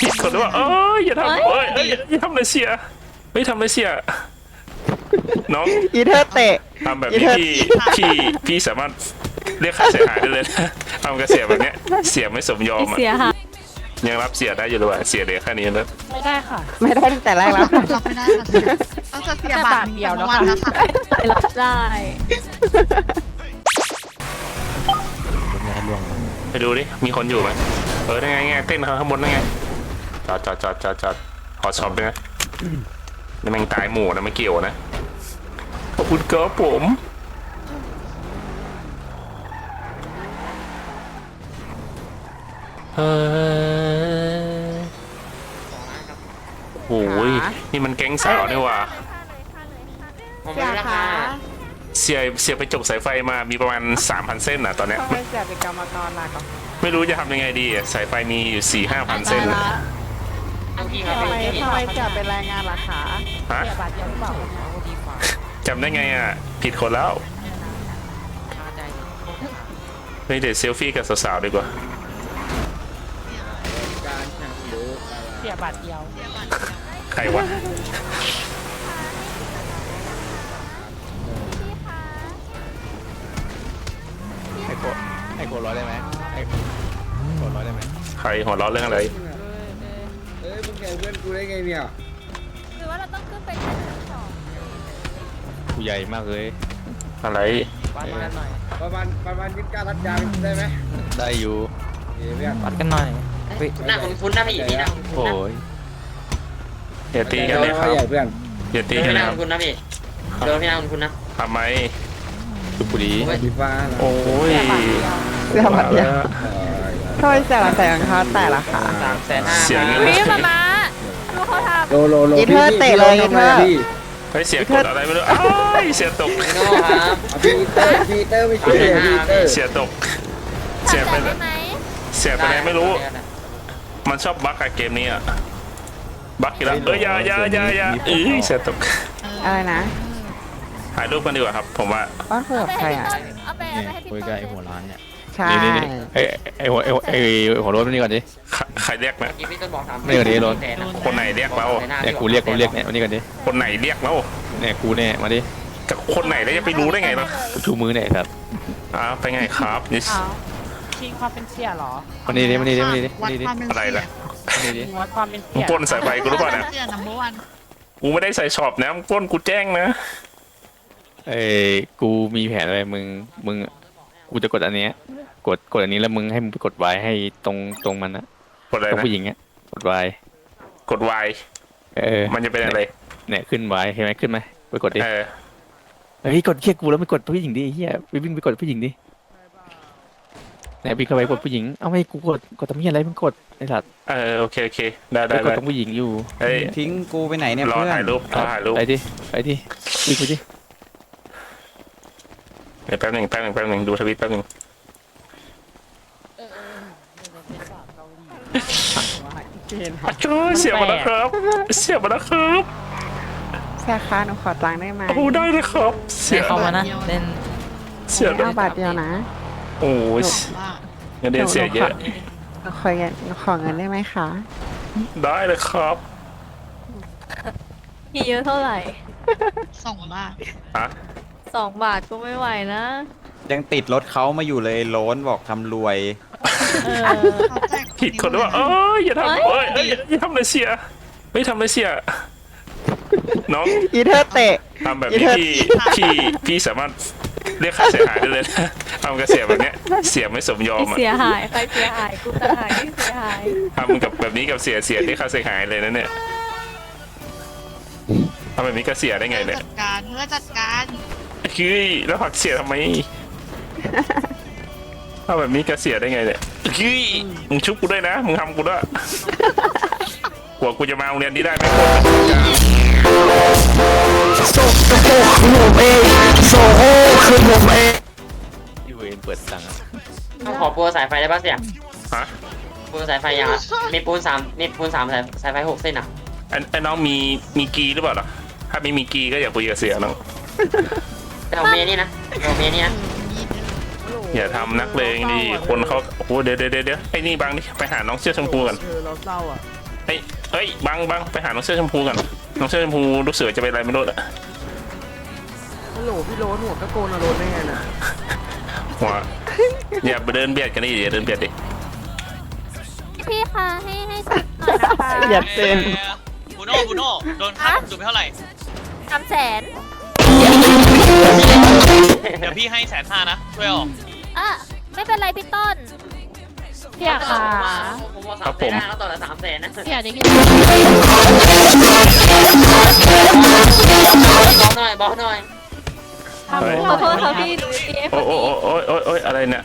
ผิดคนหรือเปล่าเอ้ยอย่าทำเอ้ยเอ้ยอย่าทำเลยเสียไม่ทำเลยเสียน้องอีเธอเตะทำแบบนี้พี่พี่พี่สามารถเรียกค่าเสียหายได้เลยนะทำกับเสียแบบเนี้ยเสียไม่สมยอมอะเสียหายยังรับเสียได้อยู่หรือเปล่าเสียเหลือแค่นี้แล้วไม่ได้ค่ะ ไม่ได้ตั้งแต่แรกแล้วค่ะรับไม่ได้ค่ะเสียต้องจะเสียบาทเดียวแล้วค่ะรับได้ไปดูดิ มีคนอยู่ไหมเออได้ไงไงเต้นข้างบนได้ไง จอดจอดจอดจอดจอดขอช็อปด้วยนะนี่แม่งตายหมู่นะไม่เกี่ยวนะ ขอบคุณครับผม เฮ้ยโอ้ยนี่มันแก๊งสาวนี่หว่า ผมเสีไม่ราคะคาเสียเสียไปจกสายไฟมามีประมาณ 3,000 เส้นอะตอนเนี้ย ทำไมเสียเป็นกรรมกรล่ะก็ไม่รู้จะทำยังไงดีอะสายไฟมีอยู่สี่ห้าพันเส้นอะเอาพี่ครับ ทำไมพี่ทำไมเสียเป็นแรงงานล่ะคะฮะจำได้ไงอะ ผิดคนแล้วเฮ้ยเดี๋ยวเซลฟี่กับสาวๆดีกว่า เสียบาทเดียวใครวะ ไอ้โกดไอ้โกดร้อยได้ไหมไอ้โกดร้อยได้ไหมใครหัวเราะเรื่องอะไรเอ้ยมึง แกล้งเพื่อนกูได้ไงเนี่ยหรือว่าเราต้องขึ้นไปชั้นสองกูใหญ่มากเลย อะไรประมาณประมาณประมาณยี่สิบเก้าทัดยางได้ไหมได้อยู่ เอ้ยเพื่อนวัดกันหน่อยหน้าคุ้นๆนะพี่พี่หน้าคุ้นๆโอ้นะยอย่าตีกันเลยครับใหญ่เพื่อนอย่าตีโดกันนหนะน้าครับคุ้นๆนะพี่โดนพี่หน้าคุ้นๆนะทำไมดูบุรีดีฟ้านะโอ้ยเสียบัตรเดียวทำไมเสียละแสนคะแต่ละค่ะสามแสนห้าเสียเงินวิมามาดูเขาท โลโลโลอีเธอเตะเลยอีเธอพี่เฮ้ยเสียกดอะไรไม่รู้อ้ายเสียตก โน่ครับเอาพี่เตอร์พี่เตอร์ไม่ช่วยเลยพี่เตอร์เสียตกำเสียไปทำแล้ได้วไหมเสียไปไหนไม่รู้ มันชอบบั๊กอะเกมนี้อะบั๊กอีกแล้วเอ้ยอยาอยาอยาอยาเอ้ยเสียตกอะไรนะถ่ายรูปกันดีกว่าครับ ผมว่า บ้านคุยกับใครอะ เอาไปเอาไปให้พี่คุยต้กับนไอ้หัวร้านเนี่ย ใช่ นี่นี่นี่ไอ้ไอ้หัวไอ้ไอ้หัวรถนี่ก่อนดิ ใครใครเรียกนะพี่ต้นบอกสามไม่ก่อนดิโดนคนไหนเรียกเรา เนี่ยกูเรียกกูเรียกเนี่ยวันนี้ก่อนดิ คนไหนเรียกเราเนี่ยกูเนี่ยมาดิกับคนไหนแล้วจะไปรู้ได้ไงเนาะชูมือเนี่ยครับอ่าไปไงครับนี่อ้าวชิงความเป็นเสียเหรอวันนี้ดิวันนี้ดิวันนี้ดิวัวันดนี้ดิความเป็นอะไรเสียล่ะวันนี้ดิวัดความเป็นมึเสีงยปล้นสายไฟกูรู้ป่ะนะเสียนัมเบอร์วันกูไม่ได้ใส่ช็อปนะมึงปล้นกูแจ้งนะ เอ้ยกูมีแผนอะไรมึงมึง กูจะกดอันเนี้ย กดกดอันนี้แล้วมึงให้มึงไปกดไว้ให้ตรงตรงมันนะกดอะไรตรงนะผู้หญิงอะกดไว้กด Y เออมันจะเป็นอะไร เนี่ยขึ้นไว้เห็นไหมขึ้นไหมไปกดดิเออ เฮ้ยกดเคียกูแล้วไปกดผู้หญิงดิเฮียไปวิ่งไปกดผู้หญิงดิไหนวิ่งเข้าไปกดผู้หญิงเอาไม่กูกดกดตรงนี้อะไรมึงกดไอ้สัตว์เออโอเคโอเคได้ไปได้กดได้ตรงผู้หญิงอยู่เฮ้ยทิ้งกูไปไหนเนี่ยรอเพื่อนถ่ายรูปรอถ่ายรูปไปดิไปดิวิ่งไปดิ เดี๋ยวแป๊บหนึ่งแป๊บหนึ่งแป๊บหนึ่งดูทวิตแป๊บหนึ่งโอ้ยเสียมาแล้วครับ เสียมาแล้วครับเสียคะหนูขอตังค์ได้ไหมโอ้ได้เลยครับ เสียเข้ามานะเล่น เสียเอาบาทเดียวนะโอ้ยว่าเงินเดือนเสียเยอะ หนูขอเงินหนูขอเงินได้ไหมคะ ได้เลยครับมีเยอะเท่าไหร่สองบาทฮะ สองบาทก็ไม่ไหวนะ ยังติดรถเขามาอยู่เลยโล้นบอกทำรวย เออเขาแจกผิดคนหรือเปล่าเอ้ยอย่าทำเฮ้เอ้ยยเอ้ยอย่าทำเลยเสียไม่ทำเลยเสียน้องอีเธอเตะ ทำแบบนี้พี่พี่พี่สามารถเรียกค่าเสียหายได้เลยนะทำกับเสียแบบเนี้ย เสียไม่สมยอมอะเสียหายใครเสียหายกูต่างหากที่เสียหาย ทำกับแบบนี้กับเสียเสียได้ค่าเสียหายเลยนะเนี่ยทำแบบนี้ก็เสียได้ไงเนี่ยจัดการเพื่อจัดการ คือแล้วผลักเสียทำไมทำแบบนี้ก็เสียได้ไงเนี่ยคือมึงชุบกูด้วยนะ มึงทำกูด้วยกว่ากูจะมาโรงเรียนนี้ได้ไหมโคตรที่เวนเปิดตังค์อะต้องขอปูสายไฟได้ป่ะเสี่ยฮะปูสายไฟยังอะมีปูนสามมีปูนสามสายสายไฟหกเส้นอะไอ้ไอ้น้องมีมีกีหรือเปล่าล่ะถ้าไม่มีกีก็อย่าคุยกับเสียน้อง แต่ของเมย์นี่นะของเมย์นี่นะอย่าทำนักเลงดิคนเขาโอ้โหเดี๋ยวเดี๋ยวเดี๋ยวไอ้นี่บางนี่ไปหาน้องเสื้อชมพูกันเออเราเศร้าอะเอ้ยเอ้ยบังบังไปหาน้องเสื้อชมพูกันน้องเสื้อชมพูรู้สึกว่าจะเป็นอะไรไม่รู้อะฮัลโหลพี่โรนหัวตะโกนอะโรนได้ไงน่ะหัวอย่าไปเดินเบียดกันดิอย่าเดินเบียดดิพี่คะให้ให้สุดหน่อยนะคะเหยียดเต็มบูโน่บูโน่โดนค่าจุดไปเท่าไหร่สามแสน เดี๋ยวพี่ให้แสนห้านะ ช่วยออกอะไม่เป็นไรพี่ต้น เสียค่ะ ผมบอกสามแสนแล้วต่อละสามแสนนะเสียได้ยินบอกหน่อยบอกหน่อยเฮ้ยขอโทษค่ะพี่หนูเอฟโอ้โอ้โอ้โอ้ยโอ้ยโอ้ยอะไรเนี่ย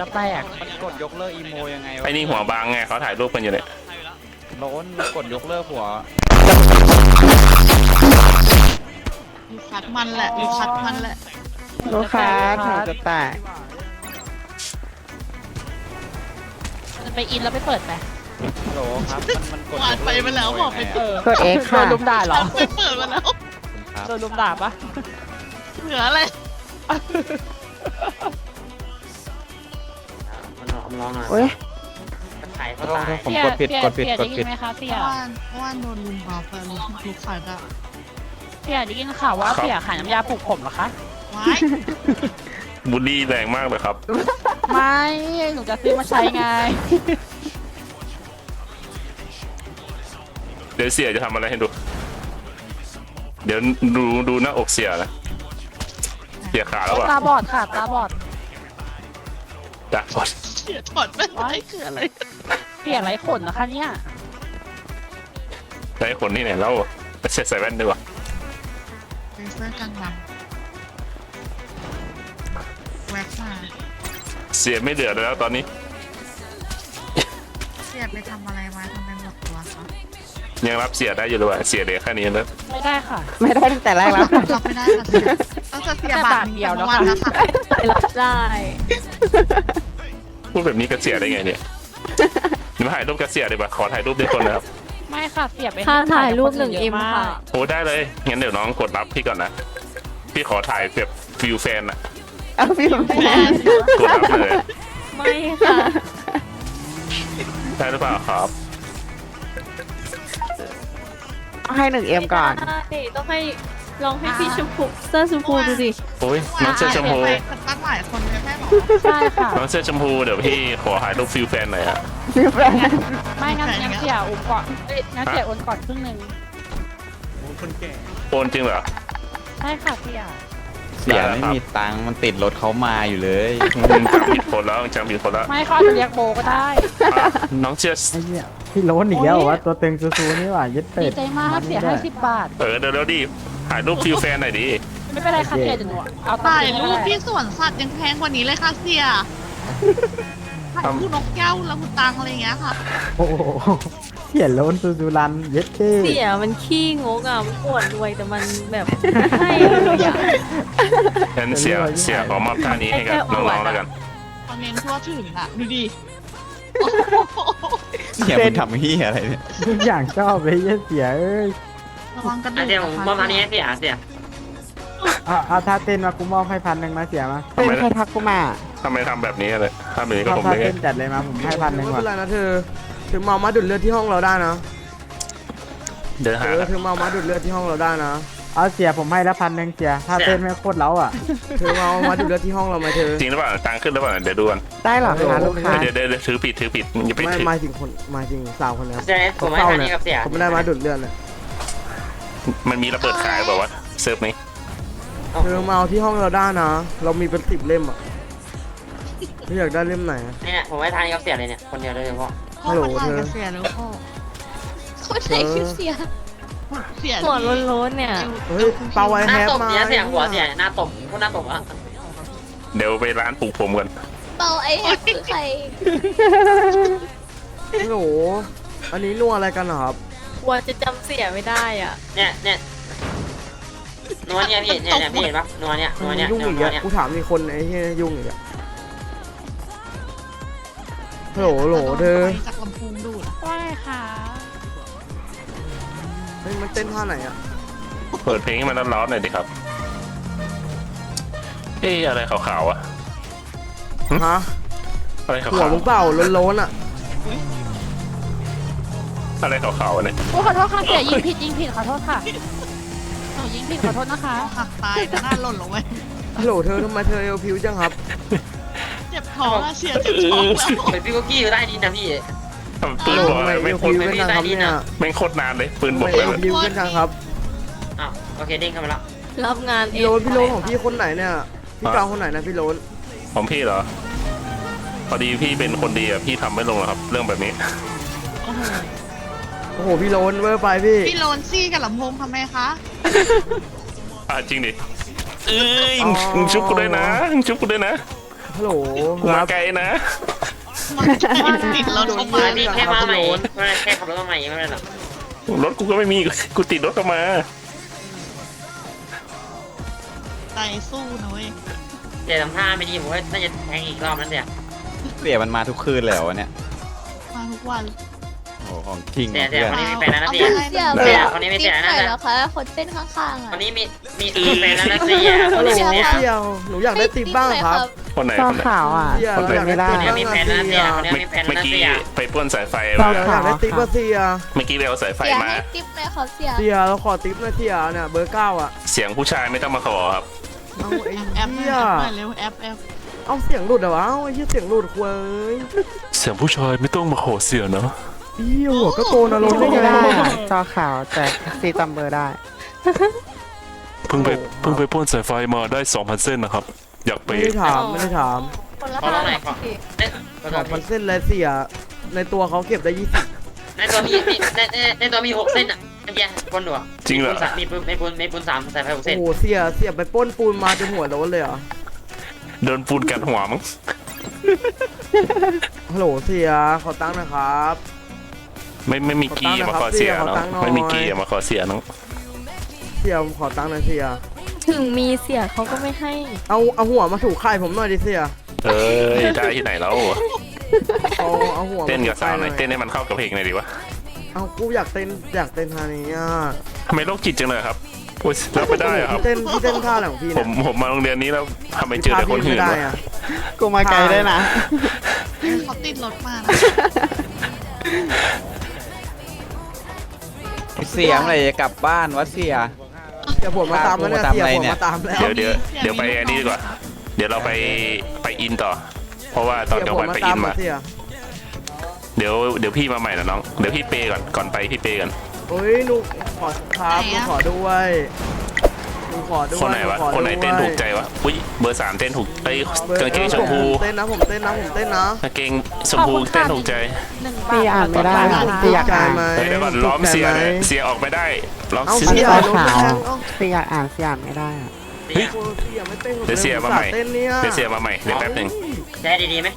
จะแตกมันกดยกเลิกอีโมยังไงวะไอ้นี่หัวบางไงเขาถ่ายรูปกันอยู่เนี่ยโล้นมันกดยกเลิกหัว ลูกคัดมันแหละลูกคัดมันแหละลูกค้าหัวจะแตกมันไปอินแล้วไปเปิดไหมฮัลโหลครับมันมันกดวานไปมาแล้วบอกไปเออกด X ค่ะโดนลุมด่าเหรอไปเปิดมาแล้วครับโดนลุมด่าปะเหลืออะไรมันลองลองหน่อย โอ้ยถ่ายเขาตายผมเสียกดผิด เสียกดผิดเสียกได้ดยิผินดไหมคะเสียว่านว่านโดนลุมบัฟไปลูกลูกคัดอะเสียได้ยินข่าวว่าเสียขายน้ำยาปลูกผมเหรอคะว้ายบูลลี่แรงมากเลยครับ ไม่ หนูจะซื้อมาใช้ไง เดี๋ยวเสียจะทำอะไรให้ดู เดี๋ยวดูดูหน้าอกเสียนะ เสียขาแล้วอะตาบอดค่ะ ตาบอดจ้ะบอดเสียถอดไม่ได้คืออะไร เสียไรขนนะคะเนี่ยได้คนที่ไหนแล้วไปเช็ดใส่แว่นดีกว่าเลเซอร์กลางลำแว็กมาเสียไม่เหลือแล้วตอนนี้ เสียไปทำอะไรมาทำไมหมดตัวคะยังรับเสียได้อยู่หรือเปล่าเสียเหลือแค่นี้แล้วไม่ได้ค่ะ ไม่ได้ตั้งแต่แรกแล้วรับไม่ได้ค่ะเสียต้องจะเสียบาทหนึ่งต่อวันนะคะได้ พูดแบบนี้ก็เสียได้ไงเนี่ย นี่มาถ่ายรูปกับเสียดีกว่าขอถ่ายรูปด้วยคนนะครับไม่ค่ะเสียไปค่าถ่ายรูปหคนึ่งยะเอ็มากค่ะ โอ้ได้เลยงั้นเดี๋ยวน้องกดรับพี่ก่อนนะพี่ขอถ่ายแบบฟิวแฟนอะเอาพี่ผมแทนกดรับเลยไม่ค่ะได้หรือเปล่าครับ ให้หนึ่งเอ็มก่อนได้ต้องให้ลองให้พี่ชมพูเสื้อชมพูดูดิ โอ้ยน้องเสื้อชมพูไปกันตั้งหลายคนเลยแค่หรอใช่ค่ะน้องเสื้อชมพูเดี๋ยวพี่ขอถ่ายรูปฟิวแฟนหน่อยอะพี่แฟนไม่งั้นงั้นเสียอุ้มก่อนเอ้ยงั้นเสียโอนก่อนครึ่งหนึ่งโอนจริงเหรอใช่ค่ะเสียเสียไม่มีตังค์มันติดรถเขามาอยู่เลยมึงจำผิดคนแล้วมึงจำผิดคนแล้วไม่เขาอาจจะเรียกโบก็ได้อะน้องเสื้อพี่โรนอีกแล้วว่าตัวเต็งซูๆนี่หว่ายึดเป็ดีดใจมากเสียให้สิบบาท เออเดี๋ยวเดี๋ยวดิถ่ายรูปฟิวแฟนหน่อยดิ ไม่เป็นไรค่ะเสียเดี๋ยวหนูเอาตังถ่ายค์รูปที่สวนสัตว์ยังแพงกว่านี้เลยค่ะเสียถ่ายรูปนกแก้วแล้วมุตังอะไรอย่างเงี้ยค่ะ โอ้โหเขียนโรนซูๆรันยึดเท่เสียมันขี้งกอะมันปวดรวยแต่มันแบบให้เลยอะงั้นเสียเสียขอมอบท่านี้ให้กับน้องๆแล้วกัน คอมเมนต์ทั่วถึงอะดูดิเสียมันทำเฮียอะไรเนี่ยทุกอย่างชอบเลยเหี้ยเสียเอ้ยระวังกระดูอะกเดี๋ยวผมประมาณนี้เสียเสีย เอาเอาท่าเต้นมากูมอบให้พันหนึ่งมาเสียมาเต้นใครทักกูมาทำไมทำแบบนี้เลยทำแบบนี้กับเอาผมท่าได้ไงเต้นจัดเลยมาผมให้พันหนึ่งไม่ว่ะเป็นไรนะเธอถึงเมามาดูดเลือดที่ห้องเราได้นะเดินเอหาอถึงเมามาดูดเลือดที่ห้องเราได้นะเอาเสียผมให้แล้วพันหนึ่งเสียท่าเต้นไม่โคตรเล้าอะเธอเมามาดูดเลือดที่ห้องเราไหมเธอจริงหรือเปล่าตังค์ขึ้นหรือเปล่าเดี๋ยวดูกันได้เหรอคะลูกค้าเดี๋ยวเดี๋ยวเดี๋ยวถือผิดถือผิดอย่าไปไม่ถือหมายถึงคนหมายถึงสาวคนนี้ครับเสียผมให้เศร้าทานเลนี้ยกับเสียผมไม่ได้มาดูดเลือดเลยมันมีระเบิดขายแบบว่าวะเซิร์ฟนี้ เธอมาเอาที่ห้องเราได้นะ เรามีเป็นสิบเล่มอะไม่อยากได้เล่มไหนอะ เนี่ยผมให้ทานนี้กับเสียเลยเนี่ยคนเดียวเลยเฉพาะพ่อมาถ่ายกับเสียแล้วพ่อคนไหนคือเสียเสียหัวโล้นๆเนี่ย เฮ้ยเปาไวหแฮน้าปตบมาเนี่ยเสียหัวเสียหน้าตบพวกหน้าตบอะเดี๋ยวไปร้านปลูกผมกัน เปาไอ้แฮกคือใครโอ้โหอันนี้นัวอะไรกันเหรอครับ กลัวจะจำเสียไม่ได้อะ เนี่ยเนี่ย นัวเนี่ยพี่เนี่ยเนี่ยพี่เห็นปะนัวเนี่ยนัวเนี่ยยุ่งนัวอีกเนี่ยอะกูถามมีคนไอ้เหี้ยยุ่งอีกอะฮัลโหลฮัลโหลเธอไปจากลำโพงดูดอะว่าไงคะเฮ้ยมันเต้นท่าไหนอะเปิดเพลงให้มันร้อนๆหน่อยดิครับ เอ๊ะอะไรขาวๆอะฮะอะไรขาหัววมึงเปล่าโล้นๆอะๆอะไรขาวๆเนี่ยโอ้ขอโทษค่ะเสียยิงผิดยิงผิดขอโทษค่ะหนู ยิงผิดขอโทษนะคะหักตายนะหน้าหล่นลงไปฮัลโหลเธอทำไมเธอเอวพิวจังครับเจ็บท้องอะเสียเจ็บท้องแล้วเป็นพี่กุ๊กกี้อยู่ใต้ดินนะพี่ ทำปืนฮัลโหลบอกทำไมไม่เอวโคพิตวรกันจังครับเนี่ยไม่งโคตรนานเลยปืนทำบไมอกเอเลยวพิวกันจังครับอ้าวโอเคเด้งเข้ามาแล้วรับงานเอพี่งโรนพี่โรนของพี่คนไหนเนี่ยพี่กาวคนไหนนะพี่โรนของพี่เหรอ พอดีพี่เป็นคนดีอะพี่ทำไม่ลงหรอกครับ เรื่องแบบนี้ โอ้โห พี่โรนเวอร์ไปพี่ พี่โลนซี่กับลำโพงทำไมคะ อะจริงดิเอ้ยมึงชุบกูด้วยนะมึงชุบกูด้วยนะฮัลโหลกูคมารับไกลนะมันติดรถเข้ามาพี่แค่มาใหม่ไม่แค่ขับรถมาใหม่ไม่เป็นไรหรอกรถกูก็ไม่มี กูติดรถเข้ามา ใจสู้นะเว้ยเดี๋ยวทำท่าไม่ดีผมว่าน่าจะแทงอีกรอบนั้นเดี๋ยวเสียมันมาทุกคืนเลยเหรอวะเนี่ยมาทุกวัน โอ้โหของจริงเสียว่ะเสียเพื่อนคนนี้มีแฟนแล้วนะเอาเสียไปให้เสียมันเสียแบบคนนี้ไม่เสียนะติ๊กหน่อยแล้วคะคนเต้นข้างๆอะคนนี้มีมีมีแฟนแล้วนะเสียคฮันลโหลนี้มีเสียเสี่ยวหนูอยากได้ติปบ้างครับ คนไหนจอคนไหน ขาวอะเสี่ยวคนอยากไม่ได้ได้ติปคนนี้บ้างมีแฟนนะแล้วนะเสี่เสียยวคนนี้เมื่อมีแฟนกี้แล้วนะเสียไปป้วนสายไฟจอมาอยากได้ติปว่าเสียเมื่อกี้ไปเอาสายไฟเสียมา ให้ติ๊บเลยเขาเสียเสียเราขอติปหนะเสียเนี่ยเบอร์เก้าอะเสียงผู้ชายไม่ต้องมาขอครับ เอาไอ้แอปเหี้ยหน่อยเร็วแอปแอปเอาเสียงหลุดเหรอวะเอาไอ้เหี้ยเสียงหลุดคุยเสียงผู้ชายไม่ต้องมาขอเสียนะ เหี้ยหัวก็โตนะลงไม่ได้ได้ไงอะจอขาวแต่ซีจำเบอร์ได้ เพิ่งไปเพิ่งไปป้วนสายไฟมาได้ 2,000 เส้นนะครับ อยากไปไม่ได้ถามไม่ได้ถามคนละขอร้องหน่พัอนยขอเอ๊ะขอสร้อองงพันเส้นเลยเสีย ในตัวเขาเก็บได้ยี่สิบในตัวมีมีในในในตัวมีหกเส้นอะเมื่อกี้บนหัวจริงเหรอมีปูนมีปูนมีปูนสามใส่ไปหกโอ้เส้นโหเสียเสียไปปล้นปูนมาจนหัวโล้นเลยเหรอโดนปูนกัดหัวมั้งฮัลโหลเสียขอตั้งค์หนะครับ ไม่ไม่มีกี้มาขอเสียขอเนาะตังค์หน่อยไม่มีกี้มาขอเสียเนาะเสียผมขอตั้งค์หน่อยเสีย ถึงมีเสียเขาก็ไม่ให้ เอาเอาหัวมาถูกไข่ผมหน่อยดิเสียเอ้ยได้ที่ไหนแล้วเอาเอาหัวมาเต้นกับสาวหน่อยถูเต้นให้มันเข้ากับเพลงหน่อยดีวะเอากูอยากเต้นอยากเต้นท่านี้อะทำไมโรคจิตจังเลยครับโอ้ยรับไม่ได้อะครับพี่เต้นพี่เต้นท่าอะไรของพี่ผเนี่ยมผมมาโรงเรียนนี้แล้วทำไมเจอแต่คนหื่นไม่ได้วะอะกูมาไกลได้นะเขาติดรถมานะ เสียเมื่อไหร่จะกลับบ้านวะเสีย เดี๋ยวผมมาตามแล้วเนี่ยตามเสียอะไรผมเนี่ยมาตามแล้ว เดี๋ยวเดี๋ยวเดี๋ยวไปอันนี้ดีกว่า เดี๋ยวเราไปไปอินต่อ เพราะว่าตอนกลางวันไปอินมาเสียเดี๋ยวเดี๋ยวพี่มาใหม่นะน้อง เดี๋ยวพี่เปย์ก่อนก่อนไปพี่เปย์ก่อน โอ้ยหนูขอครับหนูขอด้วย หนูขอด้วยคนไหนวะขอด้วยคนไหนเต้นถูกใจวะ อุ้ยเบอร์สามเต้นถูกไอ้ยบอร์กางเกงชมพูผมเต้นนะผมเต้นนะผมเต้นนะ กางเกงชมพูเต้นถูกใจหนึ่งพี่บาทอ่านไม่ได้พี่อยากใจอ่านไหมเฮ้ยเดี๋ยวก่อนล้อมเสียถูกใจเลยไหมเสียออกไม่ได้ล้อมเอาเสียเสียจอโดนขาวแทงเอาพี่อยากอ่านพี่อ่านไม่ได้อะเสียโอ้เสียไม่เต้นเดี๋ยวเสียมาใหม่เต้นเนี่ยเดี๋ยวเสียมาใหม่เดี๋ยวแป๊บหนึ่งใช้ดีๆไหม